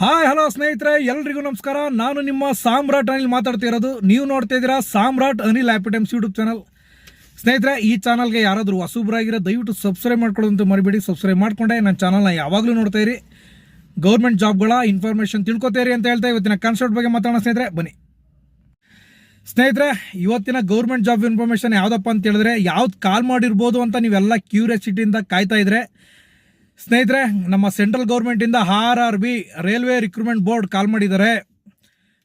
Hi, hello ಸ್ನೇಹಿತರೆ, ಎಲ್ರಿಗೂ ನಮಸ್ಕಾರ. ನಾನು ನಿಮ್ಮ ಸಾಮ್ರಾಟ್ ಅನಿಲ್ ಮಾತಾಡ್ತಾ ಇರೋದು. ನೀವು ನೋಡ್ತಾ ಇದ್ದೀರಾ ಸಾಮ್ರಾಟ್ ಅನಿಲ್ ಆ್ಯಪಿಟಮ್ಸ್ ಯೂಟ್ಯೂಬ್ ಚಾನಲ್. ಸ್ನೇಹಿತರೆ, ಈ ಚಾನಲ್ಗೆ ಯಾರಾದರೂ ಹೊಸಬ್ರಾಗಿರೋ ದಯವಿಟ್ಟು ಸಬ್ಸ್ಕ್ರೈಬ್ ಮಾಡ್ಕೊಳ್ಳೋದಂತ ಮರಿಬೇಡಿ. ಸಬ್ಸ್ಕ್ರೈಬ್ ಮಾಡ್ಕೊಂಡೆ, ನನ್ನ ಚಾನಲ್ನ ಯಾವಾಗಲೂ ನೋಡ್ತಾ ಇರಿ. ಗೌರ್ಮೆಂಟ್ ಜಾಬ್ಗಳ ಇನ್ಫಾರ್ಮೇಷನ್ ತಿಳ್ಕೊತೀರಿ ಅಂತ ಹೇಳ್ತಾ ಇವತ್ತಿನ ಕನ್ಸರ್ಟ್ ಬಗ್ಗೆ ಮಾತಾಡೋಣ ಸ್ನೇಹಿತರೆ. ಬನ್ನಿ. ಸ್ನೇಹಿತರೆ, ಇವತ್ತಿನ ಗೌರ್ಮೆಂಟ್ ಜಾಬ್ ಇನ್ಫಾರ್ಮೇಷನ್ ಯಾವುದಪ್ಪ ಅಂತ ಹೇಳಿದ್ರೆ, ಯಾವ್ದು ಕಾಲ್ ಮಾಡಿರ್ಬೋದು ಅಂತ ನೀವೆಲ್ಲ ಕ್ಯೂರಿಯಾಸಿಟಿಯಿಂದ ಕಾಯ್ತಾ ಇದ್ರೆ ಸ್ನೇಹಿತರೆ, ನಮ್ಮ ಸೆಂಟ್ರಲ್ ಗೌರ್ಮೆಂಟಿಂದ R R B railway recruitment board call ಮಾಡಿದ್ದಾರೆ.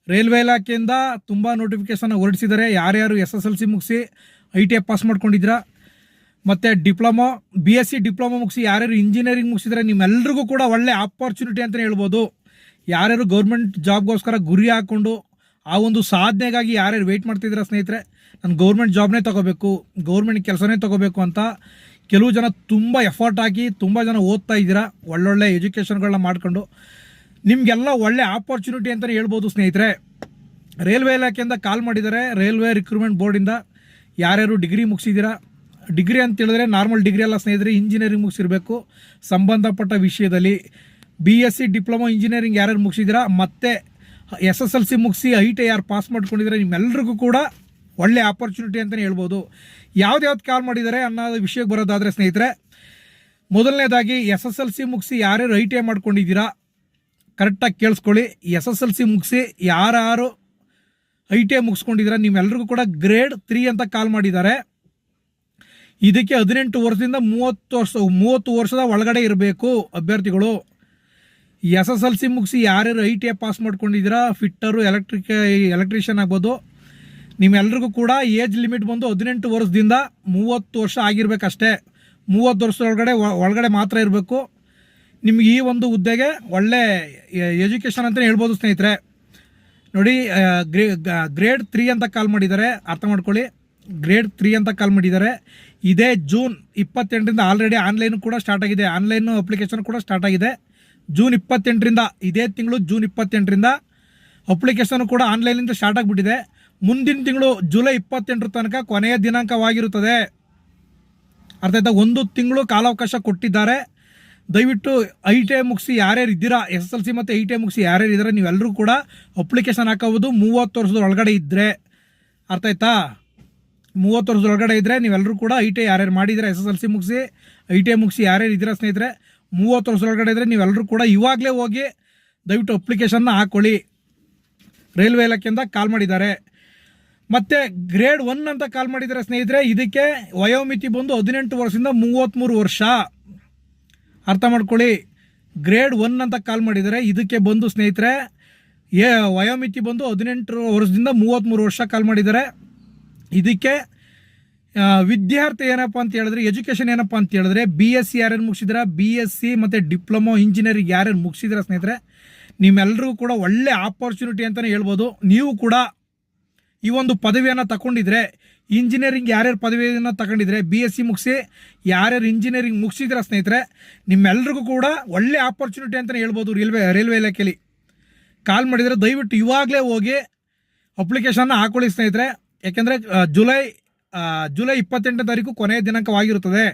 ರೈಲ್ವೆ ಇಲಾಖೆಯಿಂದ ತುಂಬ ನೋಟಿಫಿಕೇಶನ್ ಹೊರಡಿಸಿದ್ದಾರೆ. ಯಾರ್ಯಾರು ಎಸ್ ಎಸ್ ಎಲ್ ಸಿ ಮುಗಿಸಿ, ಐ ಟಿ ಐ ಪಾಸ್ ಮಾಡ್ಕೊಂಡಿದ್ದೀರಾ, ಮತ್ತು diploma, B S C diploma ಮುಗಿಸಿ, ಯಾರ್ಯಾರು ಇಂಜಿನಿಯರಿಂಗ್ ಮುಗಿಸಿದ್ರೆ ನಿಮ್ಮೆಲ್ಲರಿಗೂ ಕೂಡ ಒಳ್ಳೆ ಆಪರ್ಚುನಿಟಿ ಅಂತಲೇ ಹೇಳ್ಬೋದು. ಯಾರ್ಯಾರು ಗೌರ್ಮೆಂಟ್ ಜಾಬ್ಗೋಸ್ಕರ ಗುರಿ ಹಾಕ್ಕೊಂಡು ಆ ಒಂದು ಸಾಧನೆಗಾಗಿ ಯಾರ್ಯಾರು ವೆಯ್ಟ್ ಮಾಡ್ತಿದ್ದೀರಾ ಸ್ನೇಹಿತರೆ, ನಾನು ಗೌರ್ಮೆಂಟ್ ಜಾಬ್ನೇ ತಗೋಬೇಕು, ಗೌರ್ಮೆಂಟ್ ಕೆಲಸನೇ ತಗೋಬೇಕು ಅಂತ ಕೆಲವು ಜನ ತುಂಬ ಎಫರ್ಟ್ ಹಾಕಿ, ತುಂಬ ಜನ ಓದ್ತಾ ಇದ್ದೀರಾ, ಒಳ್ಳೊಳ್ಳೆ ಎಜುಕೇಷನ್ಗಳನ್ನ ಮಾಡ್ಕೊಂಡು. ನಿಮಗೆಲ್ಲ ಒಳ್ಳೆ ಆಪರ್ಚುನಿಟಿ ಅಂತಲೇ ಹೇಳ್ಬೋದು ಸ್ನೇಹಿತರೆ. ರೈಲ್ವೆ ಇಲಾಖೆಯಿಂದ ಕಾಲ್ ಮಾಡಿದ್ದಾರೆ. ರೈಲ್ವೆ ರಿಕ್ರೂಟ್ಮೆಂಟ್ ಬೋರ್ಡಿಂದ ಯಾರ್ಯಾರು ಡಿಗ್ರಿ ಮುಗಿಸಿದ್ದೀರಾ? ಡಿಗ್ರಿ ಅಂತ ಹೇಳಿದ್ರೆ ನಾರ್ಮಲ್ ಡಿಗ್ರಿ ಅಲ್ಲ ಸ್ನೇಹಿತರೆ ಇಂಜಿನಿಯರಿಂಗ್ ಮುಗಿಸಿರಬೇಕು. ಸಂಬಂಧಪಟ್ಟ ವಿಷಯದಲ್ಲಿ B S C diploma engineering ಯಾರ್ಯಾರು ಮುಗಿಸಿದ್ದೀರಾ? ಮತ್ತು ಎಸ್ ಎಸ್ ಎಲ್ ಸಿ ಮುಗಿಸಿ ಐ ಟಿ ಆರ್ ಪಾಸ್ ಮಾಡ್ಕೊಂಡಿದ್ರೆ ನಿಮ್ಮೆಲ್ಲರಿಗೂ ಕೂಡ ಒಳ್ಳೆ ಆಪರ್ಚುನಿಟಿ ಅಂತಲೇ ಹೇಳ್ಬೋದು. ಯಾವ್ದು ಕಾಲ್ ಮಾಡಿದ್ದಾರೆ ಅನ್ನೋದು ವಿಷಯಕ್ಕೆ ಬರೋದಾದರೆ ಸ್ನೇಹಿತರೆ, ಮೊದಲನೇದಾಗಿ ಎಸ್ ಎಸ್ ಎಲ್ ಸಿ ಮುಗಿಸಿ ಯಾರ್ಯಾರು ಐ ಟಿ ಐ ಮಾಡ್ಕೊಂಡಿದ್ದೀರಾ ಕರೆಕ್ಟಾಗಿ ಕೇಳಿಸ್ಕೊಳ್ಳಿ. ಎಸ್ ಎಸ್ ಎಲ್ ಸಿ ಮುಗಿಸಿ ಯಾರು ಐ ಟಿ ಐ ಮುಗಿಸ್ಕೊಂಡಿದ್ದೀರಾ ನಿಮ್ಮೆಲ್ಲರಿಗೂ ಕೂಡ ಗ್ರೇಡ್ ತ್ರೀ ಅಂತ ಕಾಲ್ ಮಾಡಿದ್ದಾರೆ. ಇದಕ್ಕೆ ಹದಿನೆಂಟು ವರ್ಷದಿಂದ ಮೂವತ್ತು ವರ್ಷ, ಮೂವತ್ತು ವರ್ಷದ ಒಳಗಡೆ ಇರಬೇಕು ಅಭ್ಯರ್ಥಿಗಳು. ಎಸ್ ಎಸ್ ಎಲ್ ಸಿ ಮುಗಿಸಿ ಯಾರ್ಯಾರು ಐ ಟಿ ಐ ಪಾಸ್ ಮಾಡ್ಕೊಂಡಿದ್ದೀರಾ ಫಿಟ್ಟರು ಎಲೆಕ್ಟ್ರಿಕ್ ಎಲೆಕ್ಟ್ರಿಷಿಯನ್ ಆಗ್ಬೋದು. ನಿಮ್ಮೆಲ್ರಿಗೂ ಕೂಡ ಏಜ್ ಲಿಮಿಟ್ ಬಂದು ಹದಿನೆಂಟು ವರ್ಷದಿಂದ ಮೂವತ್ತು ವರ್ಷ ಆಗಿರ್ಬೇಕಷ್ಟೇ. ಮೂವತ್ತು ವರ್ಷದೊಳಗಡೆ ಒಳಗಡೆ ಮಾತ್ರ ಇರಬೇಕು. ನಿಮ್ಗೆ ಈ ಒಂದು ಹುದ್ದೆಗೆ ಒಳ್ಳೆ ಎಜುಕೇಷನ್ ಅಂತಲೇ ಹೇಳ್ಬೋದು ಸ್ನೇಹಿತರೆ. ನೋಡಿ ಗ್ರೇ ಗ್ರೇಡ್ ತ್ರೀ ಅಂತ ಕಾಲ್ ಮಾಡಿದ್ದಾರೆ. ಅರ್ಥ ಮಾಡ್ಕೊಳ್ಳಿ. ಗ್ರೇಡ್ ತ್ರೀ ಅಂತ ಕಾಲ್ ಮಾಡಿದ್ದಾರೆ. ಇದೇ ಜೂನ್ ಇಪ್ಪತ್ತೆಂಟರಿಂದ ಆಲ್ರೆಡಿ ಆನ್ಲೈನ್ ಕೂಡ ಸ್ಟಾರ್ಟ್ ಆಗಿದೆ. ಆನ್ಲೈನ್ ಅಪ್ಲಿಕೇಶನ್ ಕೂಡ ಸ್ಟಾರ್ಟ್ ಆಗಿದೆ. ಜೂನ್ ಇಪ್ಪತ್ತೆಂಟರಿಂದ, ಇದೇ ತಿಂಗಳು ಜೂನ್ ಇಪ್ಪತ್ತೆಂಟರಿಂದ ಅಪ್ಲಿಕೇಶನ್ ಕೂಡ ಆನ್ಲೈನಿಂದ ಸ್ಟಾರ್ಟ್ ಆಗಿಬಿಟ್ಟಿದೆ. ಮುಂದಿನ ತಿಂಗಳು ಜುಲೈ ಇಪ್ಪತ್ತೆಂಟರ ತನಕ ಕೊನೆಯ ದಿನಾಂಕವಾಗಿರುತ್ತದೆ. ಅರ್ಥ ಆಯ್ತಾ? ಒಂದು ತಿಂಗಳು ಕಾಲಾವಕಾಶ ಕೊಟ್ಟಿದ್ದಾರೆ. ದಯವಿಟ್ಟು ಐ ಟಿ ಐ ಮುಗಿಸಿ ಯಾರ್ಯಾರು ಇದ್ದೀರಾ ಎಸ್ ಎಸ್ ಎಲ್ ಸಿ ಮತ್ತು ಐ ಟಿ ಐ ಮುಗಿಸಿ ಯಾರ್ಯಾರು ಇದ್ದಾರೆ, ನೀವೆಲ್ಲರೂ ಕೂಡ ಅಪ್ಲಿಕೇಶನ್ ಹಾಕೋಬೋದು ಮೂವತ್ತು ವರ್ಷದ ಒಳಗಡೆ ಇದ್ದರೆ ಅರ್ಥ ಆಯ್ತಾ? ಮೂವತ್ತು ವರ್ಷದ ಒಳಗಡೆ ಇದ್ದರೆ ನೀವೆಲ್ಲರೂ ಕೂಡ ಐ ಟಿ ಐ ಯಾರ್ಯಾರು ಮಾಡಿದ್ದೀರಾ ಎಸ್ ಎಸ್ ಎಲ್ ಸಿ ಮುಗಿಸಿ ಐ ಟಿ ಐ ಮುಗಿಸಿ ಯಾರ್ಯಾರು ಇದ್ದೀರಾ ಸ್ನೇಹಿತರೆ, ಮೂವತ್ತು ವರ್ಷದ ಒಳಗಡೆ ಇದ್ದರೆ ನೀವೆಲ್ಲರೂ ಕೂಡ ಇವಾಗಲೇ ಹೋಗಿ ದಯವಿಟ್ಟು ಅಪ್ಲಿಕೇಶನ್ನ ಹಾಕ್ಕೊಳ್ಳಿ ರೈಲ್ವೆ ಇಲಾಖೆಯಿಂದ ಕಾಲ್ ಮಾಡಿದ್ದಾರೆ. ಮತ್ತೆ ಗ್ರೇಡ್ ಒನ್ ಅಂತ ಕಾಲ್ ಮಾಡಿದ್ದಾರೆ ಸ್ನೇಹಿತರೆ, ಇದಕ್ಕೆ ವಯೋಮಿತಿ ಬಂದು ಹದಿನೆಂಟು ವರ್ಷದಿಂದ ಮೂವತ್ತ್ಮೂರು ವರ್ಷ. ಅರ್ಥ ಮಾಡ್ಕೊಳ್ಳಿ. ಗ್ರೇಡ್ ಒನ್ ಅಂತ ಕಾಲ್ ಮಾಡಿದ್ದಾರೆ ಇದಕ್ಕೆ ಬಂದು ಸ್ನೇಹಿತರೆ, ಏ, ವಯೋಮಿತಿ ಬಂದು ಹದಿನೆಂಟು ವರ್ಷದಿಂದ ಮೂವತ್ತ್ಮೂರು ವರ್ಷ ಕಾಲ್ ಮಾಡಿದ್ದಾರೆ ಇದಕ್ಕೆ ವಿದ್ಯಾರ್ಥಿ ಏನಪ್ಪ ಅಂತ ಹೇಳಿದ್ರೆ ಎಜುಕೇಷನ್ ಏನಪ್ಪ ಅಂತ ಹೇಳಿದ್ರೆ ಬಿ ಎಸ್ ಸಿ ಯಾರ್ಯಾರು ಮುಗಿಸಿದ್ರ? ಬಿ ಎಸ್ ಸಿ ಮತ್ತು ಡಿಪ್ಲೊಮೊ ಇಂಜಿನಿಯರಿಂಗ್ ಯಾರ್ಯಾರು ಮುಗಿಸಿದ್ರ ಸ್ನೇಹಿತರೆ? ನಿಮ್ಮೆಲ್ಲರಿಗೂ ಕೂಡ ಒಳ್ಳೆ ಆಪರ್ಚುನಿಟಿ ಅಂತಲೇ ಹೇಳ್ಬೋದು. ನೀವು ಕೂಡ ಈ ಒಂದು ಪದವಿಯನ್ನು ತಗೊಂಡಿದ್ರೆ ಇಂಜಿನಿಯರಿಂಗ್ ಯಾರ್ಯಾರು ಪದವಿಯನ್ನು ತಗೊಂಡಿದ್ರೆ ಬಿ ಎಸ್ ಸಿ ಮುಗಿಸಿ, ಯಾರ್ಯಾರು ಇಂಜಿನಿಯರಿಂಗ್ ಮುಗಿಸಿದ್ರೆ ಸ್ನೇಹಿತರೆ, ನಿಮ್ಮೆಲ್ರಿಗೂ ಕೂಡ ಒಳ್ಳೆ ಆಪರ್ಚುನಿಟಿ ಅಂತಲೇ ಹೇಳ್ಬೋದು ರೈಲ್ವೆ ರೈಲ್ವೆ ಇಲಾಖೆಯಲ್ಲಿ ಕಾಲ್ ಮಾಡಿದರೆ ದಯವಿಟ್ಟು ಇವಾಗಲೇ ಹೋಗಿ ಅಪ್ಲಿಕೇಶನ್ನ ಹಾಕೊಳ್ಳಿ ಸ್ನೇಹಿತರೆ. ಯಾಕೆಂದರೆ ಜುಲೈ ಜುಲೈ ಇಪ್ಪತ್ತೆಂಟನೇ ತಾರೀಕು ಕೊನೆಯ ದಿನಾಂಕವಾಗಿರುತ್ತದೆ.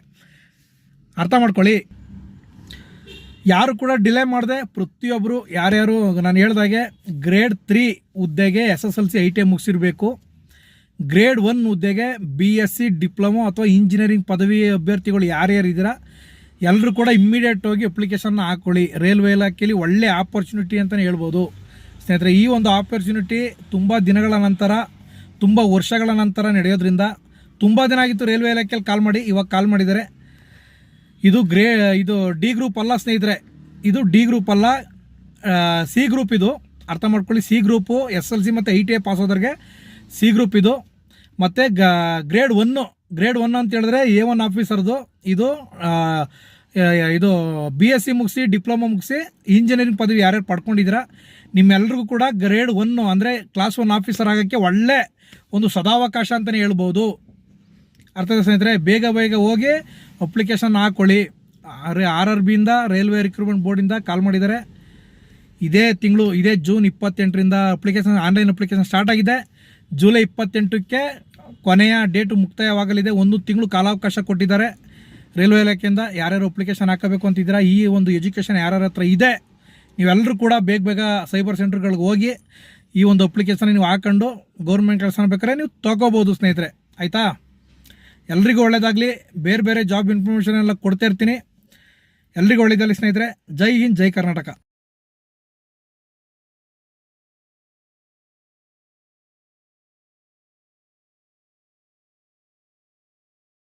ಅರ್ಥ ಮಾಡ್ಕೊಳ್ಳಿ. ಯಾರು ಕೂಡ ಡಿಲೇ ಮಾಡಿದೆ ಪ್ರತಿಯೊಬ್ಬರು ಯಾರ್ಯಾರು, ನಾನು ಹೇಳ್ದಾಗೆ ಗ್ರೇಡ್ ತ್ರೀ ಹುದ್ದೆಗೆ S S L C I T I ಮುಗಿಸಿರಬೇಕು. Grade one ಹುದ್ದೆಗೆ ಬಿ ಎಸ್ ಸಿ ಡಿಪ್ಲೊಮೊ ಅಥವಾ ಇಂಜಿನಿಯರಿಂಗ್ ಪದವಿ ಅಭ್ಯರ್ಥಿಗಳು ಯಾರ್ಯಾರು ಇದ್ದೀರಾ ಎಲ್ಲರೂ ಕೂಡ ಇಮ್ಮಿಡಿಯೇಟ್ ಹೋಗಿ ಅಪ್ಲಿಕೇಶನ್ನ ಹಾಕ್ಕೊಳ್ಳಿ ರೈಲ್ವೆ ಇಲಾಖೆಯಲ್ಲಿ ಒಳ್ಳೆ ಆಪರ್ಚುನಿಟಿ ಅಂತಲೇ ಹೇಳ್ಬೋದು. ಸ್ನೇಹಿತರೆ, ಈ ಒಂದು ಆಪರ್ಚುನಿಟಿ ತುಂಬ ದಿನಗಳ ನಂತರ, ತುಂಬ ವರ್ಷಗಳ ನಂತರ ನಡೆಯೋದ್ರಿಂದ, ತುಂಬ ದಿನ ಆಗಿತ್ತು ರೈಲ್ವೆ ಇಲಾಖೆಯಲ್ಲಿ ಕಾಲ್ ಮಾಡಿ, ಇವಾಗ ಕಾಲ್ ಮಾಡಿದ್ದಾರೆ. ಇದು ಗ್ರೇ, ಇದು ಡಿ ಗ್ರೂಪ್ ಅಲ್ಲ ಸ್ನೇಹಿತರೆ. ಇದು ಡಿ ಗ್ರೂಪ್ ಅಲ್ಲ ಸಿ ಗ್ರೂಪ್ ಇದು. ಅರ್ಥ ಮಾಡ್ಕೊಳ್ಳಿ, C group, S L C ಮತ್ತು ಐ ಟಿ ಐ ಪಾಸ್ ಆದವ್ರಿಗೆ ಸಿ ಗ್ರೂಪ್ ಇದು. ಮತ್ತು ಗ, ಗ್ರೇಡ್ ಒನ್ನು ಗ್ರೇಡ್ ಒನ್ ಅಂತ ಹೇಳಿದ್ರೆ ಎ ಒನ್ ಆಫೀಸರ್ದು. ಇದು ಇದು ಬಿ ಎಸ್ ಸಿ ಮುಗಿಸಿ, ಡಿಪ್ಲೊಮಾ ಮುಗಿಸಿ, ಇಂಜಿನಿಯರಿಂಗ್ ಪದವಿ ಯಾರ್ಯಾರು ಪಡ್ಕೊಂಡಿದ್ದೀರಾ ನಿಮ್ಮೆಲ್ಲರಿಗೂ ಕೂಡ ಗ್ರೇಡ್ ಒನ್ನು ಅಂದರೆ ಕ್ಲಾಸ್ ಒನ್ ಆಫೀಸರ್ ಆಗೋಕ್ಕೆ ಒಳ್ಳೆ ಒಂದು ಸದಾವಕಾಶ ಅಂತಲೇ ಹೇಳ್ಬೋದು. ಅರ್ಥದ ಸ್ನೇಹಿತರೆ, ಬೇಗ ಬೇಗ ಹೋಗಿ ಅಪ್ಲಿಕೇಶನ್ ಹಾಕ್ಕೊಳ್ಳಿ ಆರ್ ಆರ್ ಬಿಯಿಂದ ರೈಲ್ವೆ ರಿಕ್ರೂಟ್ಮೆಂಟ್ ಬೋರ್ಡಿಂದ ಕಾಲ್ ಮಾಡಿದ್ದಾರೆ. ಇದೇ ತಿಂಗಳು, ಇದೇ ಜೂನ್ ಇಪ್ಪತ್ತೆಂಟರಿಂದ ಅಪ್ಲಿಕೇಶನ್ ಆನ್ಲೈನ್ ಅಪ್ಲಿಕೇಶನ್ ಸ್ಟಾರ್ಟ್ ಆಗಿದೆ. ಜುಲೈ ಇಪ್ಪತ್ತೆಂಟಕ್ಕೆ ಕೊನೆಯ ಡೇಟು ಮುಕ್ತಾಯವಾಗಲಿದೆ. ಒಂದು ತಿಂಗಳು ಕಾಲಾವಕಾಶ ಕೊಟ್ಟಿದ್ದಾರೆ. ರೈಲ್ವೆ ಇಲಾಖೆಯಿಂದ ಯಾರ್ಯಾರು ಅಪ್ಲಿಕೇಶನ್ ಹಾಕಬೇಕು ಅಂತಿದ್ದೀರಾ, ಈ ಒಂದು ಎಜುಕೇಷನ್ ಯಾರ್ಯಾರ ಹತ್ರ ಇದೆ ನೀವೆಲ್ಲರೂ ಕೂಡ ಬೇಗ ಬೇಗ ಸೈಬರ್ ಸೆಂಟರ್ಗಳಿಗೆ ಹೋಗಿ ಈ ಒಂದು ಅಪ್ಲಿಕೇಶನ್ ನೀವು ಹಾಕೊಂಡು ಗೌರ್ಮೆಂಟ್ ಕೆಲಸ ಬೇಕಾದ್ರೆ ನೀವು ತೊಗೋಬೋದು ಸ್ನೇಹಿತರೆ. ಆಯಿತಾ? ಎಲ್ರಿಗೂ ಒಳ್ಳೆಯದಾಗಲಿ ಬೇರೆ ಬೇರೆ ಜಾಬ್ ಇನ್ಫಾರ್ಮೇಷನ್ ಎಲ್ಲ ಕೊಡ್ತಾ ಇರ್ತೀನಿ. ಎಲ್ರಿಗೂ ಒಳ್ಳೆಯದಾಗಲಿ ಸ್ನೇಹಿತರೆ. ಜೈ ಹಿಂದ್, ಜೈ ಕರ್ನಾಟಕ.